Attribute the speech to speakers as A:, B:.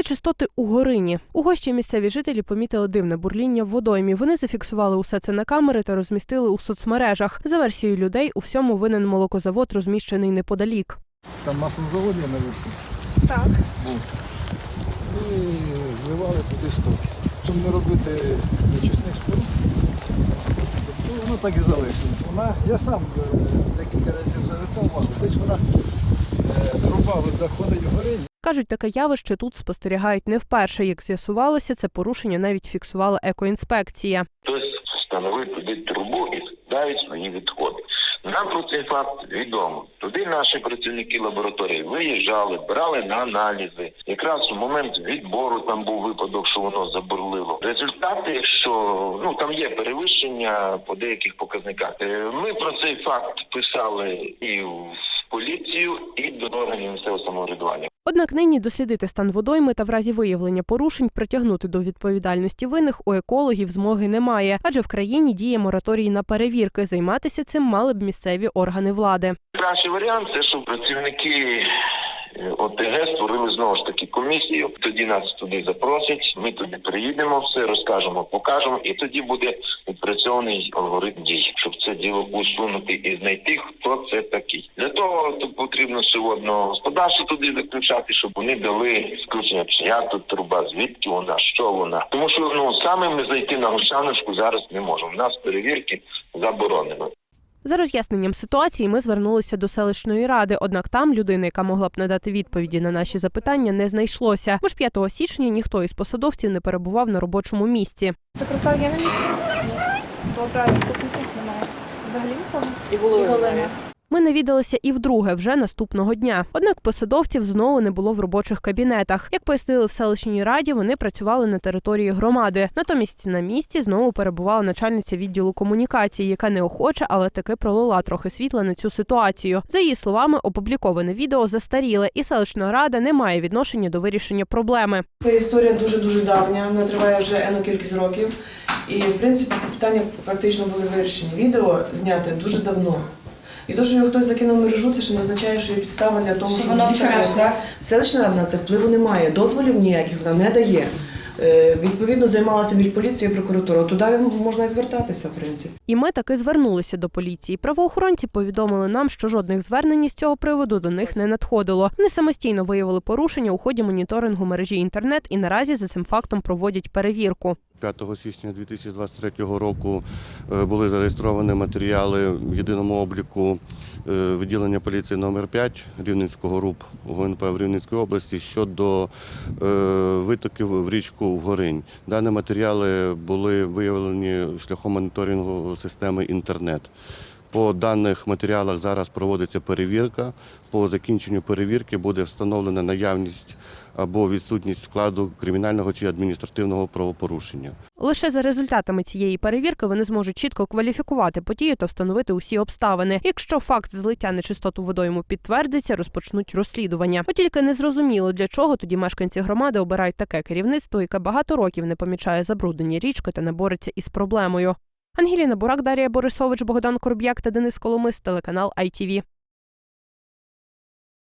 A: Нечистоти у горині. У гощі місцеві жителі помітили дивне бурління в водоймі. Вони зафіксували усе це на камери та розмістили у соцмережах. За версією людей, у всьому винен молокозавод, розміщений неподалік.
B: Там маслозавод є на випуску.
A: Так.
B: Був. І зливали туди стоки. Щоб не робити нечисних споруд, тобто воно так і залишилось. Вона, я сам е, декілька разів завертав десь вона е, труба от заходить вгорі,
A: Кажуть, таке явище тут спостерігають не вперше. Як з'ясувалося, це порушення навіть фіксувала екоінспекція.
C: Хтось встановив туди трубу і дають свої відходи. Нам про цей факт відомо. Туди наші працівники лабораторії виїжджали, брали на аналізи. Якраз у момент відбору там був випадок, що воно забурлило. Результати, що ну там є перевищення по деяких показниках. Е, Ми про цей факт писали і в поліцію, і до органів місцевого самоврядування.
A: Однак нині дослідити стан водойми та в разі виявлення порушень притягнути до відповідальності винних у екологів змоги немає, адже в країні діє мораторій на перевірки. Займатися цим мали б місцеві органи влади.
C: Кращий варіант це щоб працівники ОТГ створили знову ж таки комісію. Тоді нас туди запросять. Ми туди приїдемо, все розкажемо, покажемо, і тоді буде відпрацьований алгоритм дій, щоб це діло усунути і знайти, хто це такий. Для того тут потрібно ще водного господарства туди заключати, щоб вони дали включення, чия тут труба, звідки вона, що вона. Тому що ну саме ми зайти на Гощаночку зараз не можемо. У нас перевірки заборонено.
A: За роз'ясненням ситуації ми звернулися до селищної ради. Однак там людина, яка могла б надати відповіді на наші запитання, не знайшлося. Бо ж 5 січня ніхто із посадовців не перебував на робочому місці.
D: Секретар є на місці? Добре, заступників немає. Взагалі нікого?
E: І немає.
A: Ми навідалися і вдруге вже наступного дня. Однак посадовців знову не було в робочих кабінетах. Як пояснили в селищній раді, вони працювали на території громади. Натомість на місці знову перебувала начальниця відділу комунікації, яка неохоче, але таки пролила трохи світла на цю ситуацію. За її словами, опубліковане відео застаріле, і селищна рада не має відношення до вирішення проблеми.
E: Це історія дуже дуже давня, вона триває вже ену кількість років. І в принципі питання практично були вирішені. Відео зняте дуже давно. І те, що його хтось закинув в мережу, це ще не означає, що є підстава для того,
D: Що
E: щоб
D: воно
E: так? Селищна рада на це впливу немає, дозволів ніяких вона не дає. Е, Відповідно, займалася міліполіція і прокуратура. Туди можна і звертатися, в принципі.
A: І ми таки звернулися до поліції. Правоохоронці повідомили нам, що жодних звернень з цього приводу до них не надходило. Вони самостійно виявили порушення у ході моніторингу мережі інтернет і наразі за цим фактом проводять перевірку.
F: 5 січня 2023 року е, були зареєстровані матеріали в єдиному обліку е, відділення поліції номер 5 Рівненського РУП ГУНП в Рівненській області щодо е, витоків в річку Вгоринь. Дані матеріали були виявлені шляхом моніторингу системи інтернет. По даних матеріалах зараз проводиться перевірка. По закінченню перевірки буде встановлена наявність або відсутність складу кримінального чи адміністративного правопорушення.
A: Лише за результатами цієї перевірки вони зможуть чітко кваліфікувати подію та встановити усі обставини. Якщо факт злиття нечистот у водойму підтвердиться, розпочнуть розслідування. От тільки не зрозуміло, для чого тоді мешканці громади обирають таке керівництво, яке багато років не помічає забруднені річки та не бореться із проблемою. Ангеліна Бурак, Дарія Борисович, Богдан Корб'як та Денис Коломис, телеканал ITV.